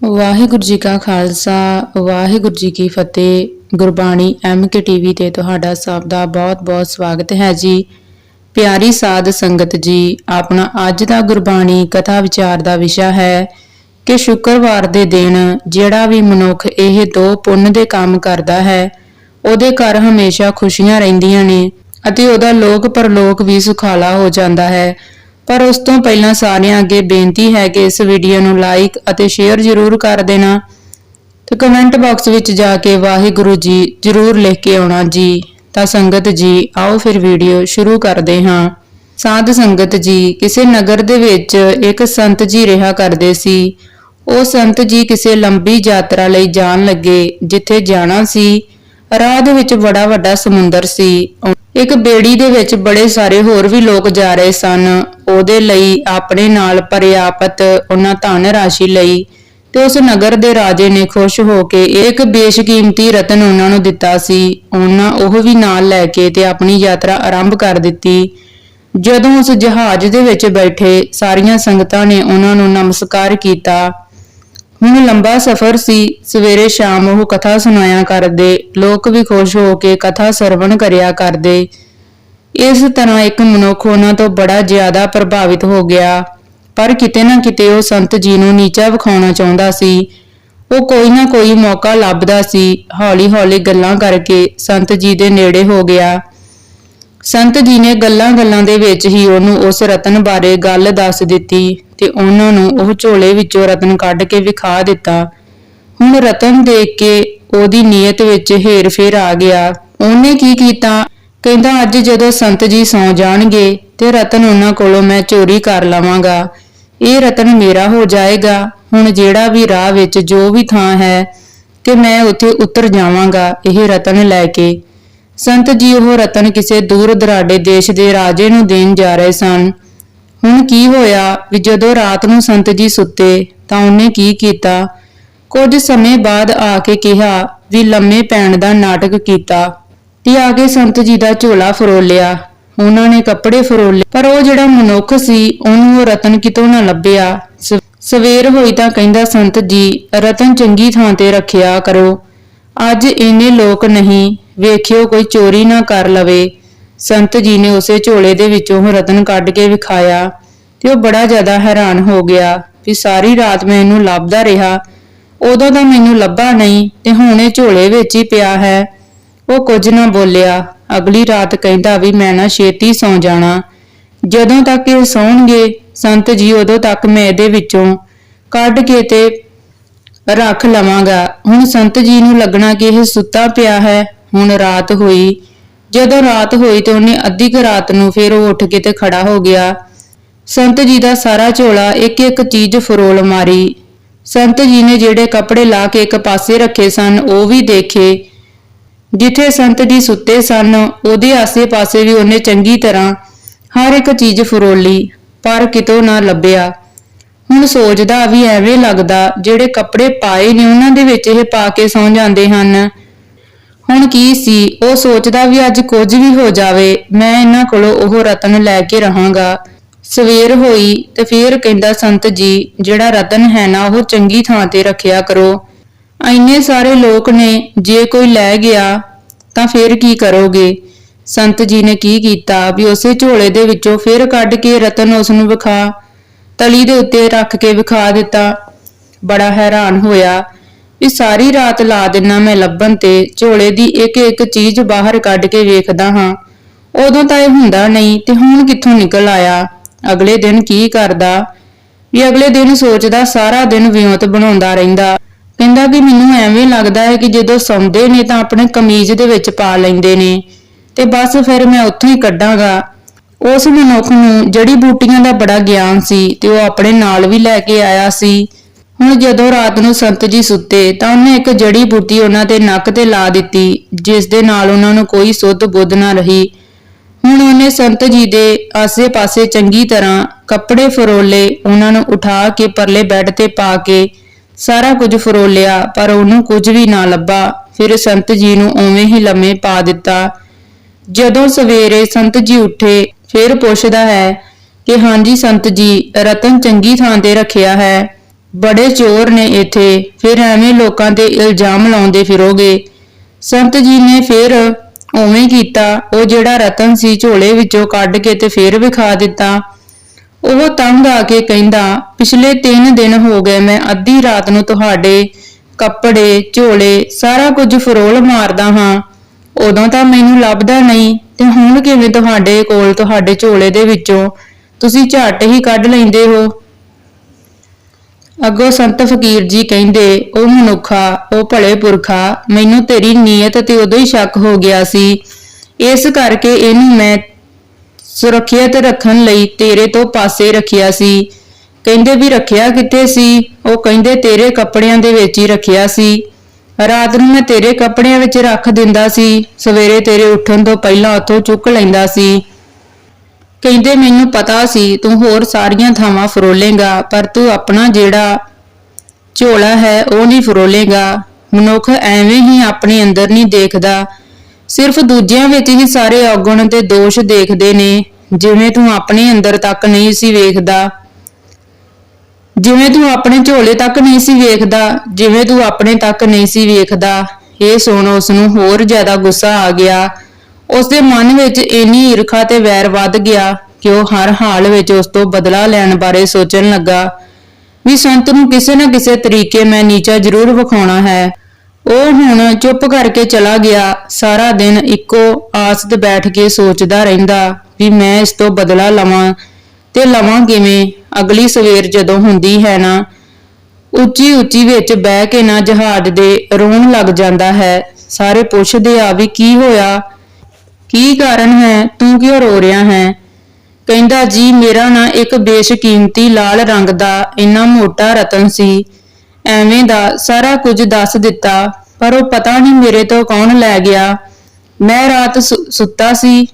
ਵਾਹਿਗੁਰੂ ਜੀ ਕਾ ਖਾਲਸਾ, ਵਾਹਿਗੁਰੂ ਜੀ ਕੀ ਫਤਿਹ। Gurbani MK TV ਤੇ ਤੁਹਾਡਾ ਸਭ ਦਾ ਬਹੁਤ-ਬਹੁਤ ਸਵਾਗਤ ਹੈ ਜੀ। ਪਿਆਰੀ ਸਾਧ ਸੰਗਤ ਜੀ, ਆਪਣਾ ਅੱਜ ਦਾ ਗੁਰਬਾਣੀ ਕਥਾ ਵਿਚਾਰ ਦਾ ਵਿਸ਼ਾ ਹੈ ਕਿ ਸ਼ੁੱਕਰਵਾਰ ਦੇ ਦਿਨ ਜਿਹੜਾ ਵੀ ਮਨੁੱਖ ਇਹ ਦੋ ਪੁੰਨ ਦੇ ਕੰਮ ਕਰਦਾ ਹੈ, ਉਹਦੇ ਘਰ ਹਮੇਸ਼ਾ ਖੁਸ਼ੀਆਂ ਰਹਿੰਦੀਆਂ ਨੇ ਅਤੇ ਉਹਦਾ ਲੋਕ ਪਰਲੋਕ ਵੀ ਸੁਖਾਲਾ ਹੋ ਜਾਂਦਾ ਹੈ। ਪਰ ਉਸ ਤੋਂ ਪਹਿਲਾਂ ਸਾਰਿਆਂ ਅੱਗੇ ਬੇਨਤੀ ਹੈ ਕਿ ਇਸ ਵੀਡੀਓ ਨੂੰ ਲਾਈਕ ਅਤੇ ਸ਼ੇਅਰ ਜ਼ਰੂਰ ਕਰ ਦੇਣਾ ਤੇ ਕਮੈਂਟ ਬਾਕਸ ਵਿੱਚ ਜਾ ਕੇ ਵਾਹਿਗੁਰੂ ਜੀ ਜ਼ਰੂਰ ਲਿਖ ਕੇ ਆਉਣਾ ਜੀ। ਤਾਂ ਸੰਗਤ ਜੀ, ਆਓ ਫਿਰ ਵੀਡੀਓ ਸ਼ੁਰੂ ਕਰਦੇ ਹਾਂ। ਸਾਧ ਸੰਗਤ ਜੀ, ਕਿਸੇ ਨਗਰ ਦੇ ਵਿੱਚ ਇੱਕ ਸੰਤ ਜੀ ਰਿਹਾ ਕਰਦੇ ਸੀ। ਉਹ ਸੰਤ ਜੀ ਕਿਸੇ ਲੰਬੀ ਯਾਤਰਾ ਲਈ ਜਾਣ ਲੱਗੇ, ਜਿੱਥੇ ਜਾਣਾ ਸੀ। ਰਾਹ ਦੇ ਵਿੱਚ ਬੜਾ ਵੱਡਾ ਸਮੁੰਦਰ ਸੀ। ਇੱਕ ਬੇੜੀ ਦੇ ਵਿੱਚ ਬੜੇ ਸਾਰੇ ਹੋਰ ਵੀ ਲੋਕ ਜਾ ਰਹੇ ਸਨ। ਉਹਦੇ ਲਈ ਆਪਣੇ ਨਾਲ ਪਰਿਆਪਤ ਉਹਨਾਂ ਧਨ ਰਾਸ਼ੀ ਲਈ ਤੇ ਉਸ ਨਗਰ ਦੇ ਰਾਜੇ ਨੇ ਖੁਸ਼ ਹੋ ਕੇ ਇੱਕ ਬੇਸ਼ਕੀਮਤੀ ਰਤਨ ਉਹਨਾਂ ਨੂੰ ਦਿੱਤਾ ਸੀ। ਉਹਨਾਂ ਉਹ ਵੀ ਨਾਲ ਲੈ ਕੇ ਤੇ ਆਪਣੀ ਯਾਤਰਾ ਆਰੰਭ ਕਰ ਦਿੱਤੀ। ਜਦੋਂ ਉਸ ਜਹਾਜ਼ ਦੇ ਵਿੱਚ ਬੈਠੇ ਸਾਰੀਆਂ ਸੰਗਤਾਂ ਨੇ ਉਹਨਾਂ ਨੂੰ ਨਮਸਕਾਰ ਕੀਤਾ ਹੁਣ ਲੰਬਾ ਸਫ਼ਰ ਸੀ। ਸਵੇਰੇ ਸ਼ਾਮ ਉਹ ਕਥਾ ਸੁਣਾਇਆ ਕਰਦੇ। ਲੋਕ ਵੀ ਖੁਸ਼ ਹੋ ਕੇ ਕਥਾ ਸਰਵਣ ਕਰਿਆ ਕਰਦੇ। ਇਸ ਤਰ੍ਹਾਂ ਇੱਕ ਮਨੁੱਖ ਉਹਨਾਂ ਤੋਂ ਬੜਾ ਜ਼ਿਆਦਾ ਪ੍ਰਭਾਵਿਤ ਹੋ ਗਿਆ। ਪਰ ਕਿਤੇ ਨਾ ਕਿਤੇ ਉਹ ਸੰਤ ਜੀ ਨੂੰ ਨੀਚਾ ਵਿਖਾਉਣਾ ਚਾਹੁੰਦਾ ਸੀ। ਉਹ ਕੋਈ ਨਾ ਕੋਈ ਮੌਕਾ ਲੱਭਦਾ ਸੀ। ਹੌਲੀ-ਹੌਲੀ ਗੱਲਾਂ ਕਰਕੇ ਸੰਤ ਜੀ ਦੇ ਨੇੜੇ ਹੋ ਗਿਆ। ਸੰਤ ਜੀ ਨੇ ਗੱਲਾਂ-ਗੱਲਾਂ ਦੇ ਵਿੱਚ ਹੀ ਉਹਨੂੰ ਉਸ ਰਤਨ ਬਾਰੇ ਗੱਲ ਦੱਸ ਦਿੱਤੀ ਤੇ ਉਹਨਾਂ ਨੂੰ ਉਹ ਝੋਲੇ ਵਿੱਚੋਂ ਰਤਨ ਕੱਢ ਕੇ ਵਿਖਾ ਦਿੱਤਾ। ਹੁਣ ਰਤਨ ਦੇਖ ਕੇ ਉਹਦੀ ਨੀਅਤ ਵਿੱਚ ਹੇਰ-ਫੇਰ ਆ ਗਿਆ। ਉਹਨੇ ਕੀ ਕੀਤਾ? ਕਹਿੰਦਾ, ਅੱਜ ਜਦੋਂ ਸੰਤ ਜੀ ਸੌ ਜਾਣਗੇ ਤੇ ਰਤਨ ਉਹਨਾਂ ਕੋਲੋਂ ਮੈਂ ਚੋਰੀ ਕਰ ਲਵਾਂਗਾ। ਇਹ ਰਤਨ ਮੇਰਾ ਹੋ ਜਾਏਗਾ। ਹੁਣ ਜਿਹੜਾ ਵੀ ਰਾਹ ਵਿੱਚ ਜੋ ਵੀ ਥਾਂ ਹੈ ਕਿ ਮੈਂ ਉੱਥੇ ਉਤਰ ਜਾਵਾਂਗਾ, ਇਹ ਰਤਨ ਲੈ ਕੇ। ਸੰਤ ਜੀ ਉਹ ਰਤਨ ਕਿਸੇ ਦੂਰ ਦਰਾਡੇ ਦੇਸ਼ ਦੇ ਰਾਜੇ ਨੂੰ ਦੇਣ ਜਾ ਰਹੇ ਸਨ। ਹੁਣ ਕੀ ਹੋਇਆ ਵੀ ਜਦੋਂ ਰਾਤ ਨੂੰ ਸੰਤ ਜੀ ਸੁੱਤੇ ਤਾਂ ਉਹਨੇ ਕੀ ਕੀਤਾ? ਕੁਝ ਸਮੇਂ ਬਾਅਦ ਆ ਕੇ ਕਿਹਾ ਵੀ ਲੰਮੇ ਪੈਣ ਦਾ ਨਾਟਕ ਕੀਤਾ ਤੇ ਆ ਕੇ ਸੰਤ ਜੀ ਦਾ ਝੋਲਾ ਫਰੋਲਿਆ ਉਹਨਾਂ ਨੇ ਕੱਪੜੇ ਫਰੋਲੇ, ਪਰ ਉਹ ਜਿਹੜਾ ਮਨੁੱਖ ਸੀ, ਉਹਨੂੰ ਉਹ ਰਤਨ ਕਿਤੋਂ ਨਾ ਲੱਭਿਆ। ਸ- ਸਵੇਰ ਹੋਈ ਤਾਂ ਕਹਿੰਦਾ ਸੰਤ ਜੀ, ਰਤਨ ਚੰਗੀ ਥਾਂ ਤੇ ਰੱਖਿਆ ਕਰੋ। ਅੱਜ ਇੰਨੇ ਲੋਕ ਨਹੀਂ। ਵੇਖਿਓ ਕੋਈ ਚੋਰੀ ਨਾ ਕਰ ਲਵੇ। ਸੰਤ ਜੀ ਨੇ ਉਸੇ ਝੋਲੇ ਦੇ ਵਿੱਚੋਂ ਰਤਨ ਕੱਢ ਕੇ ਵਿਖਾਇਆ ਤੇ ਉਹ ਬੜਾ ਜ਼ਿਆਦਾ ਹੈਰਾਨ ਹੋ ਗਿਆ ਵੀ ਸਾਰੀ ਰਾਤ ਮੈਂ ਇਹਨੂੰ ਲੱਭਦਾ ਰਿਹਾ। ਉਦੋਂ ਤਾਂ ਮੈਨੂੰ ਲੱਭਾ ਨਹੀਂ ਤੇ ਹੁਣ ਇਹ ਝੋਲੇ ਵਿੱਚ ਹੀ ਪਿਆ ਹੈ। ਉਹ ਕੁਝ ਨਾ ਬੋਲਿਆ। ਅਗਲੀ ਰਾਤ ਕਹਿੰਦਾ ਵੀ ਮੈਂ ਨਾ ਛੇਤੀ ਸੌ ਜਾਣਾ। ਜਦੋਂ ਤੱਕ ਇਹ ਸੌਣਗੇ, ਸੰਤ ਜੀ ਉਦੋਂ ਤੱਕ ਮੈਂ ਇਹਦੇ ਵਿੱਚੋਂ ਕੱਢ ਕੇ ਤੇ ਰੱਖ ਲਵਾਂਗਾ। ਹੁਣ ਸੰਤ ਜੀ ਨੂੰ ਲੱਗਣਾ ਕਿ ਇਹ ਸੁੱਤਾ ਪਿਆ ਹੈ। ਹੁਣ ਰਾਤ ਹੋਈ। ਜਦੋਂ ਰਾਤ ਹੋਈ ਤੇ ਉਹਨੇ ਅੱਧੀ ਕੁ ਰਾਤ ਨੂੰ ਫਿਰ ਉਹ ਉੱਠ ਕੇ ਤੇ ਖੜਾ ਹੋ ਗਿਆ। ਸੰਤ ਜੀ ਦਾ ਸਾਰਾ ਝੋਲਾ ਇੱਕ ਇੱਕ ਚੀਜ਼ ਫਰੋਲ ਮਾਰੀ। ਸੰਤ ਜੀ ਨੇ ਜਿਹੜੇ ਕੱਪੜੇ ਲਾ ਕੇ ਇੱਕ ਪਾਸੇ ਰੱਖੇ ਸਨ, ਉਹ ਵੀ ਦੇਖੇ। ਜਿੱਥੇ ਸੰਤ ਜੀ ਸੁੱਤੇ ਸਨ, ਉਹਦੇ ਆਸੇ-ਪਾਸੇ ਵੀ ਉਹਨੇ ਚੰਗੀ ਤਰ੍ਹਾਂ ਹਰ ਇੱਕ ਚੀਜ਼ ਫਰੋਲੀ, ਪਰ ਕਿਤੋਂ ਨਾ ਲੱਭਿਆ। ਹੁਣ ਸੋਚਦਾ ਵੀ ਐਵੇਂ ਲੱਗਦਾ, ਜਿਹੜੇ ਕੱਪੜੇ ਪਾਏ ਨੇ, ਉਹਨਾਂ ਦੇ ਵਿੱਚ ਇਹ ਪਾ ਕੇ ਸੌਂ ਜਾਂਦੇ ਹਨ। ਹੁਣ ਕੀ ਸੀ? ਉਹ ਸੋਚਦਾ ਵੀ ਅੱਜ ਕੁਝ ਵੀ ਹੋ ਜਾਵੇ, ਮੈਂ ਇਹਨਾਂ ਕੋਲੋਂ ਉਹ ਰਤਨ ਲੈ ਕੇ ਰਹਾਂਗਾ। ਸਵੇਰ ਹੋਈ ਤੇ ਫਿਰ ਕਹਿੰਦਾ, ਸੰਤ ਜੀ, ਜਿਹੜਾ ਰਤਨ ਹੈ ਨਾ, ਉਹ ਚੰਗੀ ਥਾਂ ਤੇ ਰੱਖਿਆ ਕਰੋ। ਐਨੇ ਸਾਰੇ ਲੋਕ ਨੇ, ਜੇ ਕੋਈ ਲੈ ਗਿਆ, ਤਾਂ ਫਿਰ ਕੀ ਕਰੋਗੇ? ਸੰਤ ਜੀ ਨੇ ਕੀ ਕੀਤਾ ਵੀ ਉਸੇ ਝੋਲੇ ਦੇ ਵਿੱਚੋਂ ਫਿਰ ਕੱਢ ਕੇ ਰਤਨ ਉਸ ਨੂੰ ਵਿਖਾ, ਤਲੀ ਦੇ ਉੱਤੇ ਰੱਖ ਕੇ ਵਿਖਾ ਦਿੱਤਾ। ਬੜਾ ਹੈਰਾਨ ਹੋਇਆ। ਵੀ ਸਾਰੀ ਰਾਤ ਲਾ ਦਿਨਾ ਮੈਂ ਲੱਭਣ ਤੇ, ਝੋਲੇ ਦੀ ਇੱਕ ਇੱਕ ਚੀਜ਼ ਬਾਹਰ ਕੱਢ ਕੇ ਵੇਖਦਾ ਹਾਂ। ਉਦੋਂ ਤਾਂ ਇਹ ਹੁੰਦਾ ਨਹੀਂ ਤੇ ਹੁਣ ਕਿੱਥੋਂ ਨਿਕਲ ਆਇਆ? ਅਗਲੇ ਦਿਨ ਕੀ ਕਰਦਾ? ਵੀ ਅਗਲੇ ਦਿਨ ਸੋਚਦਾ ਸਾਰਾ ਦਿਨ ਵਿਉਂਤ ਬਣਾਉਂਦਾ ਰਹਿੰਦਾ। ਕਹਿੰਦਾ ਕਿ ਮੈਨੂੰ ਐਵੇਂ ਲੱਗਦਾ ਹੈ ਕਿ ਜਦੋਂ ਸੌਂਦੇ ਨੇ ਤਾਂ ਆਪਣੇ ਕਮੀਜ਼ ਦੇ ਵਿੱਚ ਪਾ ਲੈਂਦੇ ਨੇ ਤੇ ਬਸ ਫਿਰ ਮੈਂ ਉੱਥੋਂ ਹੀ ਕੱਢਾਂਗਾ। ਉਸ ਮਨੁੱਖ ਨੂੰ ਜੜੀ ਬੂਟੀਆਂ ਦਾ ਬੜਾ ਗਿਆਨ ਸੀ ਤੇ ਉਹ ਆਪਣੇ ਨਾਲ ਵੀ ਲੈ ਕੇ ਆਇਆ ਸੀ। ਹੁਣ ਜਦੋਂ ਰਾਤ ਨੂੰ ਸੰਤ ਜੀ ਸੁੱਤੇ ਤਾਂ ਉਹਨੇ ਇੱਕ ਜੜੀ ਬੂਟੀ ਉਹਨਾਂ ਦੇ ਨੱਕ ਤੇ ਲਾ ਦਿੱਤੀ, ਜਿਸ ਦੇ ਨਾਲ ਉਹਨਾਂ ਨੂੰ ਕੋਈ ਸੁੱਧ ਬੁੱਧ ਨਾ ਰਹੀ। ਹੁਣ ਉਹਨੇ ਸੰਤ ਜੀ ਦੇ ਆਸੇ-ਪਾਸੇ ਚੰਗੀ ਤਰ੍ਹਾਂ ਕੱਪੜੇ ਫਰੋਲੇ, ਉਹਨਾਂ ਨੂੰ ਉਠਾ ਕੇ ਪਰਲੇ ਬੈੱਡ ਤੇ ਪਾ ਕੇ ਸਾਰਾ ਕੁਝ ਫਰੋਲਿਆ, ਪਰ ਉਹਨੂੰ ਕੁਝ ਵੀ ਨਾ ਲੱਭਾ। ਫਿਰ ਸੰਤ ਜੀ ਨੂੰ ਉਵੇਂ ਹੀ ਲੰਮੇ ਪਾ ਦਿੱਤਾ। ਜਦੋਂ ਸਵੇਰੇ ਸੰਤ ਜੀ ਉੱਠੇ, ਫਿਰ ਪੁੱਛਦਾ ਹੈ ਕਿ ਹਾਂਜੀ ਸੰਤ ਜੀ, ਰਤਨ ਚੰਗੀ ਥਾਂ ਤੇ ਰੱਖਿਆ ਹੈ। ਬੜੇ ਚੋਰ ਨੇ ਇੱਥੇ, ਫਿਰ ਐਵੇਂ ਲੋਕਾਂ ਤੇ ਇਲਜ਼ਾਮ ਲਾਉਂਦੇ ਫਿਰੋਗੇ। ਸੰਤ ਜੀ ਨੇ ਫਿਰ ਉਵੇਂ ਕੀਤਾ, ਉਹ ਜਿਹੜਾ ਰਤਨ ਸੀ ਝੋਲੇ ਵਿੱਚੋਂ ਕੱਢ ਕੇ ਤੇ ਫਿਰ ਵਿਖਾ ਦਿੱਤਾ। ਉਹ ਤੰਗ ਆ ਕੇ ਕਹਿੰਦਾ, ਪਿਛਲੇ 3 ਦਿਨ ਹੋ ਗਏ ਮੈਂ ਅੱਧੀ ਰਾਤ ਨੂੰ ਤੁਹਾਡੇ ਕੱਪੜੇ, ਝੋਲੇ, ਸਾਰਾ ਕੁਝ ਫਰੋਲ ਮਾਰਦਾ ਹਾਂ। ਉਦੋਂ ਤਾਂ ਮੈਨੂੰ ਲੱਭਦਾ ਨਹੀਂ, ਤੇ ਹੁਣ ਕਿਵੇਂ ਤੁਹਾਡੇ ਕੋਲ ਤੁਹਾਡੇ ਝੋਲੇ ਦੇ ਵਿੱਚੋਂ? ਤੁਸੀਂ ਝੱਟ ਹੀ ਕੱਢ ਲੈਂਦੇ ਹੋ। ਅੱਗੋਂ ਸੰਤ ਫਕੀਰ ਜੀ ਕਹਿੰਦੇ, ਉਹ ਮਨੁੱਖਾ, ਉਹ ਭਲੇ ਪੁਰਖਾ, ਮੈਨੂੰ ਤੇਰੀ ਨੀਅਤ ਤੇ ਉਦੋਂ ਹੀ ਸ਼ੱਕ ਹੋ ਗਿਆ ਸੀ। ਇਸ ਕਰਕੇ ਇਹਨੂੰ ਮੈਂ ਸੁਰੱਖਿਅਤ ਰੱਖਣ ਲਈ ਤੇਰੇ ਤੋਂ ਪਾਸੇ ਰੱਖਿਆ ਸੀ। ਕਹਿੰਦੇ ਵੀ ਰੱਖਿਆ ਕਿੱਥੇ ਸੀ? ਉਹ ਕਹਿੰਦੇ ਤੇਰੇ ਕੱਪੜਿਆਂ ਦੇ ਵਿੱਚ ਹੀ ਰੱਖਿਆ ਸੀ। ਰਾਤ ਨੂੰ ਮੈਂ ਤੇਰੇ ਕੱਪੜਿਆਂ ਵਿੱਚ ਰੱਖ ਦਿੰਦਾ ਸੀ। ਸਵੇਰੇ ਤੇਰੇ ਉੱਠਣ ਤੋਂ ਪਹਿਲਾਂ ਉੱਥੋਂ ਚੁੱਕ ਲੈਂਦਾ ਸੀ। ਕਹਿੰਦੇ, ਮੈਨੂੰ ਪਤਾ ਸੀ, ਤੂੰ ਹੋਰ ਸਾਰੀਆਂ ਥਾਵਾਂ ਫਰੋਲੇਗਾ, ਪਰ ਤੂੰ ਆਪਣਾ ਜਿਹੜਾ ਝੋਲਾ ਹੈ, ਉਹ ਨਹੀਂ ਫਰੋਲੇਗਾ। ਮਨੁੱਖ ਐਵੇਂ ਹੀ ਆਪਣੇ ਅੰਦਰ ਨਹੀਂ ਦੇਖਦਾ। ਸਿਰਫ ਦੂਜਿਆਂ ਵਿੱਚ ਹੀ ਸਾਰੇ ਔਗਣ ਤੇ ਦੋਸ਼ ਦੇਖਦੇ ਨੇ, ਜਿਵੇਂ ਤੂੰ ਆਪਣੇ ਅੰਦਰ ਤੱਕ ਨਹੀਂ ਸੀ ਵੇਖਦਾ। ਜਿਵੇਂ ਤੂੰ ਆਪਣੇ ਝੋਲੇ ਤੱਕ ਨਹੀਂ ਸੀ ਵੇਖਦਾ, ਜਿਵੇਂ ਤੂੰ ਆਪਣੇ ਤੱਕ ਨਹੀਂ ਸੀ ਵੇਖਦਾ। ਇਹ ਸੁਣ ਉਸ ਨੂੰ ਹੋਰ ਜ਼ਿਆਦਾ ਗੁੱਸਾ ਆ ਗਿਆ। ਉਸ ਦੇ ਮਨ ਵਿੱਚ ਇੰਨੀ ਈਰਖਾ ਤੇ ਵੈਰ ਵੱਧ ਗਿਆ ਕਿ ਉਹ ਹਰ ਹਾਲ ਵਿੱਚ ਉਸ ਤੋਂ ਬਦਲਾ ਲੈਣ ਬਾਰੇ ਸੋਚਣ ਲੱਗਾ ਵੀ ਸੰਤ ਨੂੰ ਕਿਸੇ ਨਾ ਕਿਸੇ ਤਰੀਕੇ ਮੈਂ ਨੀਚਾ ਜ਼ਰੂਰ ਵਿਖਾਉਣਾ ਹੈ। ਉਹ ਹੁਣ ਚੁੱਪ ਕਰਕੇ ਚਲਾ ਗਿਆ। ਸਾਰਾ ਦਿਨ ਇੱਕੋ ਆਸ ਤੇ ਬੈਠ ਕੇ ਸੋਚਦਾ ਰਹਿੰਦਾ ਵੀ ਮੈਂ ਇਸ ਤੋਂ ਬਦਲਾ ਲਵਾਂ ਤੇ ਲਵਾਂ ਕਿਵੇਂ? ਅਗਲੀ ਸਵੇਰ ਜਦੋਂ ਹੁੰਦੀ ਹੈ ਨਾ, ਉੱਚੀ ਉੱਚੀ ਵਿੱਚ ਬਹਿ ਕੇ ਨਾ ਜਹਾਜ਼ ਦੇ ਰੋਣ ਲੱਗ ਜਾਂਦਾ ਹੈ। ਸਾਰੇ ਪੁੱਛਦੇ ਆ ਵੀ ਕੀ ਹੋਇਆ? ਕੀ ਕਾਰਨ ਹੈ? ਤੂੰ ਕਿਉਂ ਰੋ ਰਿਹਾ ਹੈ? ਕਹਿੰਦਾ, ਜੀ, ਮੇਰਾ ਨਾ ਇੱਕ ਬੇਸ਼ਕੀਮਤੀ ਲਾਲ ਰੰਗ ਦਾ ਇੰਨਾ ਮੋਟਾ ਰਤਨ ਸੀ। ਐਵੇਂ ਦਾ ਸਾਰਾ ਕੁਝ ਦੱਸ ਦਿੱਤਾ, ਪਰ ਉਹ ਪਤਾ ਨਹੀਂ ਮੇਰੇ ਤੋਂ ਕੌਣ ਲੈ ਗਿਆ। ਮੈਂ ਰਾਤ ਸੁੱਤਾ ਸੀ।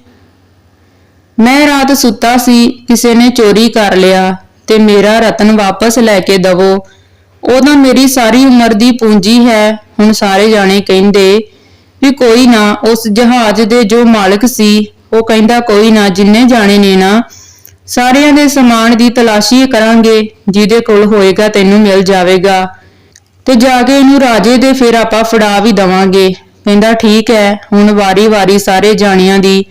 ਮੈਂ ਰਾਤ ਸੁੱਤਾ ਸੀ, ਕਿਸੇ ਨੇ ਚੋਰੀ ਕਰ ਲਿਆ ਤੇ ਮੇਰਾ ਰਤਨ ਵਾਪਸ ਲੈ ਕੇ ਦਵੋ। ਉਹ ਤਾਂ ਮੇਰੀ ਸਾਰੀ ਉਮਰ ਦੀ ਪੂੰਜੀ ਹੈ, ਹੁਣ ਸਾਰੇ ਜਾਣੇ ਕਹਿੰਦੇ ਵੀ ਕੋਈ ਨਾ, ਉਸ ਜਹਾਜ਼ ਦੇ ਜੋ ਮਾਲਕ ਸੀ, ਉਹ ਕਹਿੰਦਾ, ਕੋਈ ਨਾ, ਜਿੰਨੇ ਜਾਣੇ ਨੇ ਨਾ, ਸਾਰਿਆਂ ਦੇ ਸਮਾਨ ਦੀ ਤਲਾਸ਼ੀ ਕਰਾਂਗੇ, ਜਿਹਦੇ ਕੋਲ ਹੋਏਗਾ, ਤੈਨੂੰ ਮਿਲ ਜਾਵੇਗਾ। ਤੇ ਜਾ ਕੇ ਇਹਨੂੰ ਰਾਜੇ ਦੇ ਫਿਰ ਆਪਾਂ ਫੜਾ ਵੀ ਦਵਾਂਗੇ। ਕਹਿੰਦਾ, ਠੀਕ ਹੈ, ਹੁਣ ਵਾਰੀ-ਵਾਰੀ ਸਾਰੇ ਜਾਣਿਆਂ ਦੀ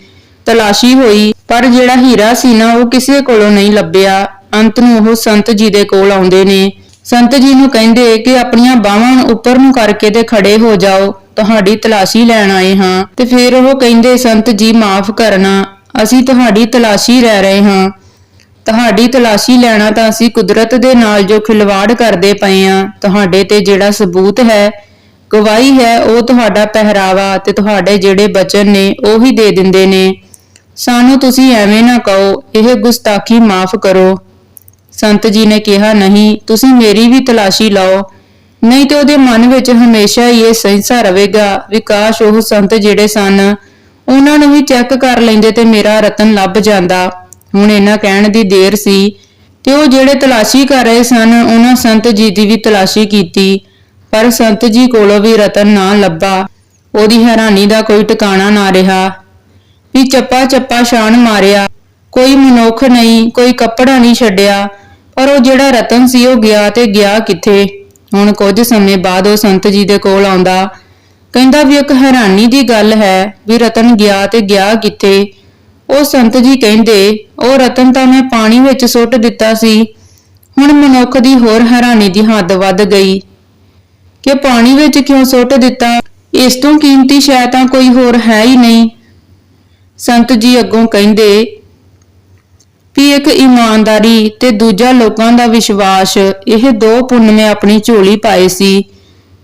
ਤਲਾਸ਼ੀ ਹੋਈ, ਪਰ ਜਿਹੜਾ ਹੀਰਾ ਸੀ ਨਾ, ਉਹ ਕਿਸੇ ਕੋਲੋਂ ਨਹੀਂ ਲੱਭਿਆ। ਅੰਤ ਨੂੰ ਉਹ ਸੰਤ ਜੀ ਦੇ ਕੋਲ ਆਉਂਦੇ ਨੇ। ਸੰਤ ਜੀ ਨੂੰ ਕਹਿੰਦੇ ਕਿ ਆਪਣੀਆਂ ਬਾਹਾਂ ਉੱਪਰ ਨੂੰ ਕਰਕੇ ਤੇ ਖੜੇ ਹੋ ਜਾਓ, ਤੁਹਾਡੀ ਤਲਾਸ਼ੀ ਲੈਣ ਆਏ ਹਾਂ। ਤੇ ਫਿਰ ਉਹ ਕਹਿੰਦੇ, ਸੰਤ ਜੀ ਮਾਫ ਕਰਨਾ, ਅਸੀਂ ਤੁਹਾਡੀ ਤਲਾਸ਼ੀ ਰਹਿ ਰਹੇ ਹਾਂ। ਤੁਹਾਡੀ ਤਲਾਸ਼ੀ ਲੈਣਾ ਤਾਂ ਅਸੀਂ ਕੁਦਰਤ ਦੇ ਨਾਲ ਜੋ ਖਿਲਵਾੜ ਕਰਦੇ ਪਏ ਆ ਤੁਹਾਡੇ ਤੇ ਜਿਹੜਾ ਸਬੂਤ ਹੈ, ਗਵਾਹੀ ਹੈ, ਉਹ ਤੁਹਾਡਾ ਪਹਿਰਾਵਾ ਤੇ ਤੁਹਾਡੇ ਜਿਹੜੇ ਬਚਨ ਨੇ, ਉਹ ਹੀ ਦੇ ਦਿੰਦੇ ਨੇ। ਸਾਨੂੰ ਤੁਸੀਂ ਐਵੇਂ ਨਾ ਕਹੋ, ਇਹ ਗੁਸਤਾਖੀ ਮਾਫ ਕਰੋ। ਸੰਤ ਜੀ ਨੇ ਕਿਹਾ, ਨਹੀਂ, ਤੁਸੀਂ ਮੇਰੀ ਵੀ ਤਲਾਸ਼ੀ ਲਓ। ਨਹੀਂ ਤੇ ਉਹਦੇ ਮਨ ਵਿੱਚ ਹਮੇਸ਼ਾ ਹੀ ਇਹ ਸਹਿਸਾ ਰਵੇਗਾ ਵਿਕਾਸ਼ ਉਹ ਸੰਤ ਜਿਹੜੇ ਸਨ, ਉਹਨਾਂ ਨੂੰ ਵੀ ਚੈੱਕ ਕਰ ਲੈਂਦੇ ਤੇ ਮੇਰਾ ਰਤਨ ਲੱਭ ਜਾਂਦਾ। ਹੁਣ ਇਹਨਾਂ ਕਹਿਣ ਦੀ ਦੇਰ ਸੀ ਤੇ ਉਹ ਜਿਹੜੇ ਤਲਾਸ਼ੀ ਕਰ ਰਹੇ ਸਨ, ਉਹਨਾਂ ਸੰਤ ਜੀ ਦੀ ਵੀ ਤਲਾਸ਼ੀ ਕੀਤੀ। ਪਰ ਸੰਤ ਜੀ ਕੋਲੋਂ ਵੀ ਰਤਨ ਨਾ ਲੱਭਾ। ਉਹਦੀ ਹੈਰਾਨੀ ਦਾ ਕੋਈ ਟਿਕਾਣਾ ਨਾ ਰਿਹਾ। ਵੀ ਚੱਪਾ ਚੱਪਾ ਛਾਣ ਮਾਰਿਆ। ਕੋਈ ਮਨੁੱਖ ਨਹੀਂ, ਕੋਈ ਕੱਪੜਾ ਨਹੀਂ ਛੱਡਿਆ। ਪਰ ਉਹ ਜਿਹੜਾ ਰਤਨ ਸੀ, ਉਹ ਗਿਆ ਤੇ ਗਿਆ ਕਿੱਥੇ? ਹੁਣ ਕੁਝ ਸਮੇਂ ਬਾਅਦ ਉਹ ਸੰਤ ਜੀ ਦੇ ਕੋਲ ਆਉਂਦਾ। ਕਹਿੰਦਾ ਵੀ ਇੱਕ ਹੈਰਾਨੀ ਦੀ ਗੱਲ ਹੈ ਵੀ ਰਤਨ ਗਿਆ ਤੇ ਗਿਆ ਕਿੱਥੇ? ਉਹ ਸੰਤ ਜੀ ਕਹਿੰਦੇ, ਉਹ ਰਤਨ ਤਾਂ ਮੈਂ ਪਾਣੀ ਵਿੱਚ ਸੁੱਟ ਦਿੱਤਾ ਸੀ। ਹੁਣ ਮਨੁੱਖ ਦੀ ਹੋਰ ਹੈਰਾਨੀ ਦੀ ਹੱਦ ਵੱਧ ਗਈ। ਕਿ ਪਾਣੀ ਵਿੱਚ ਕਿਉਂ ਸੁੱਟ ਦਿੱਤਾ? ਇਸ ਤੋਂ ਕੀਮਤੀ ਸ਼ੈ ਤਾਂ ਕੋਈ ਹੋਰ ਹੈ ਹੀ ਨਹੀਂ। ਸੰਤ ਜੀ ਅੱਗੋਂ ਕਹਿੰਦੇ ਵੀ ਇੱਕ ਇਮਾਨਦਾਰੀ ਤੇ ਦੂਜਾ ਲੋਕਾਂ ਦਾ ਵਿਸ਼ਵਾਸ, ਇਹ ਦੋ ਪੁੰਨ ਮੈਂ ਆਪਣੀ ਝੋਲੀ ਪਾਏ ਸੀ।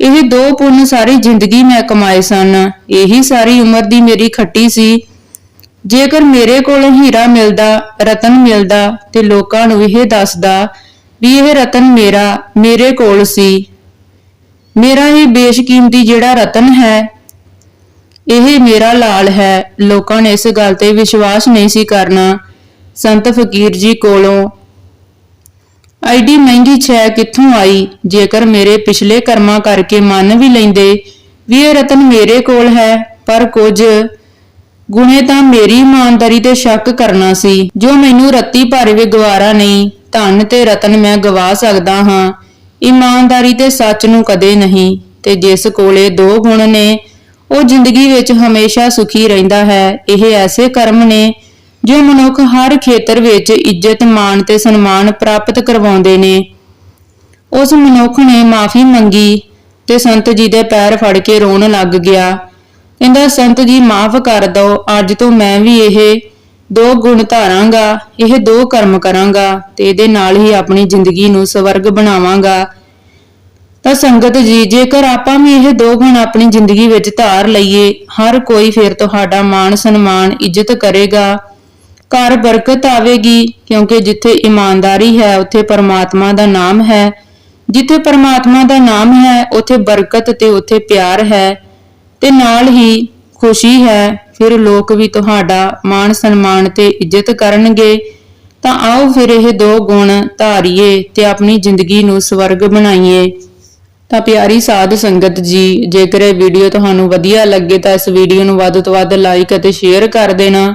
ਇਹ ਦੋ ਪੁੰਨ ਸਾਰੀ ਜ਼ਿੰਦਗੀ ਮੈਂ ਕਮਾਏ ਸਨ। ਇਹੀ ਸਾਰੀ ਉਮਰ ਦੀ ਮੇਰੀ ਖੱਟੀ ਸੀ। ਜੇਕਰ ਮੇਰੇ ਕੋਲ ਹੀਰਾ ਮਿਲਦਾ, ਰਤਨ ਮਿਲਦਾ ਤੇ ਲੋਕਾਂ ਨੂੰ ਇਹ ਦੱਸਦਾ ਵੀ ਇਹ ਰਤਨ ਮੇਰਾ, ਮੇਰੇ ਕੋਲ ਸੀ। ਮੇਰਾ ਇਹ ਬੇਸ਼ਕੀਮਤੀ ਜਿਹੜਾ ਰਤਨ ਹੈ, ਇਹ ਮੇਰਾ ਲਾਲ ਹੈ। ਲੋਕਾਂ ਨੇ ਇਸ ਗੱਲ ਤੇ ਵਿਸ਼ਵਾਸ ਨਹੀਂ ਸੀ ਕਰਨਾ। ਸੰਤ ਫਕੀਰ ਜੀ ਕੋਲੋਂ। ਐਡੀ ਮਹਿੰਗੀ ਛੈ ਕਿੱਥੋਂ ਆਈ? ਜੇਕਰ ਮੇਰੇ ਪਿਛਲੇ ਕਰਮਾਂ ਕਰਕੇ ਮੰਨ ਵੀ ਲੈਂਦੇ ਵੀ ਇਹ ਰਤਨ ਮੇਰੇ ਕੋਲ ਹੈ, ਪਰ ਕੁਝ ਗੁਣੇ ਤਾਂ ਮੇਰੀ ਇਮਾਨਦਾਰੀ ਤੇ ਸ਼ੱਕ ਕਰਨਾ ਸੀ। ਜੋ ਮੈਨੂੰ ਰੱਤੀ ਭਰ ਵੀ ਗਵਾਰਾ ਨਹੀਂ, ਧਨ ਤੇ ਰਤਨ ਮੈਂ ਗਵਾ ਸਕਦਾ ਹਾਂ। ਇਮਾਨਦਾਰੀ ਤੇ ਸੱਚ ਨੂੰ ਕਦੇ ਨਹੀਂ। ਤੇ ਜਿਸ ਕੋਲੇ ਦੋ ਗੁਣ ਨੇ, ਉਹ ਜ਼ਿੰਦਗੀ ਵਿੱਚ ਹਮੇਸ਼ਾ ਸੁਖੀ ਰਹਿੰਦਾ ਹੈ। ਇਹ ਐਸੇ ਕਰਮ ਨੇ ਜੋ ਮਨੁੱਖ ਹਰ ਖੇਤਰ ਵਿੱਚ ਇੱਜ਼ਤ, ਮਾਣ ਤੇ ਸਨਮਾਨ ਪ੍ਰਾਪਤ ਕਰਵਾਉਂਦੇ ਨੇ। ਉਸ ਮਨੁੱਖ ਨੇ ਮਾਫੀ ਮੰਗੀ ਤੇ ਸੰਤ ਜੀ ਦੇ ਪੈਰ ਫੜ ਕੇ ਰੋਣ ਲੱਗ ਗਿਆ। ਕਹਿੰਦਾ, ਸੰਤ ਜੀ, ਮਾਫ ਕਰ ਦਿਓ। ਅੱਜ ਤੋਂ ਮੈਂ ਵੀ ਇਹ ਦੋ ਗੁਣ ਧਾਰਾਂਗਾ, ਇਹ ਦੋ ਕਰਮ ਕਰਾਂਗਾ ਤੇ ਇਹਦੇ ਨਾਲ ਹੀ ਆਪਣੀ ਜ਼ਿੰਦਗੀ ਨੂੰ ਸਵਰਗ ਬਣਾਵਾਂਗਾ। ਤਾਂ ਸੰਗਤ ਜੀ, ਜੇਕਰ ਆਪਾਂ ਵੀ ਇਹ ਦੋ ਗੁਣ ਆਪਣੀ ਜ਼ਿੰਦਗੀ ਵਿੱਚ ਧਾਰ ਲਈਏ, ਹਰ ਕੋਈ ਫਿਰ ਤੁਹਾਡਾ ਮਾਣ, ਸਨਮਾਨ, ਇੱਜ਼ਤ ਕਰੇਗਾ। ਘਰ ਬਰਕਤ ਆਵੇਗੀ, ਕਿਉਂਕਿ ਜਿੱਥੇ ਇਮਾਨਦਾਰੀ ਹੈ, ਉੱਥੇ ਪਰਮਾਤਮਾ ਦਾ ਨਾਮ ਹੈ। ਜਿੱਥੇ ਪਰਮਾਤਮਾ ਦਾ ਨਾਮ ਹੈ, ਉੱਥੇ ਬਰਕਤ ਤੇ ਉੱਥੇ ਪਿਆਰ ਹੈ। ਤੇ ਨਾਲ ਹੀ ਖੁਸ਼ੀ ਹੈ, ਫਿਰ ਲੋਕ ਵੀ ਤੁਹਾਡਾ ਮਾਣ ਸਨਮਾਨ ਤੇ ਇੱਜ਼ਤ ਕਰਨਗੇ। ਤਾਂ ਆਓ ਫਿਰ ਇਹ ਦੋ ਗੁਣ ਧਾਰੀਏ ਤੇ ਆਪਣੀ ਜ਼ਿੰਦਗੀ ਨੂੰ ਸਵਰਗ ਬਣਾਈਏ। ਤਾਂ ਪਿਆਰੀ ਸਾਧ ਸੰਗਤ ਜੀ, ਜੇਕਰ ਇਹ ਵੀਡੀਓ ਤੁਹਾਨੂੰ ਵਧੀਆ ਲੱਗੇ ਤਾਂ ਇਸ ਵੀਡੀਓ ਨੂੰ ਵੱਧ ਤੋਂ ਵੱਧ ਲਾਈਕ ਅਤੇ ਸ਼ੇਅਰ ਕਰ ਦੇਣਾ।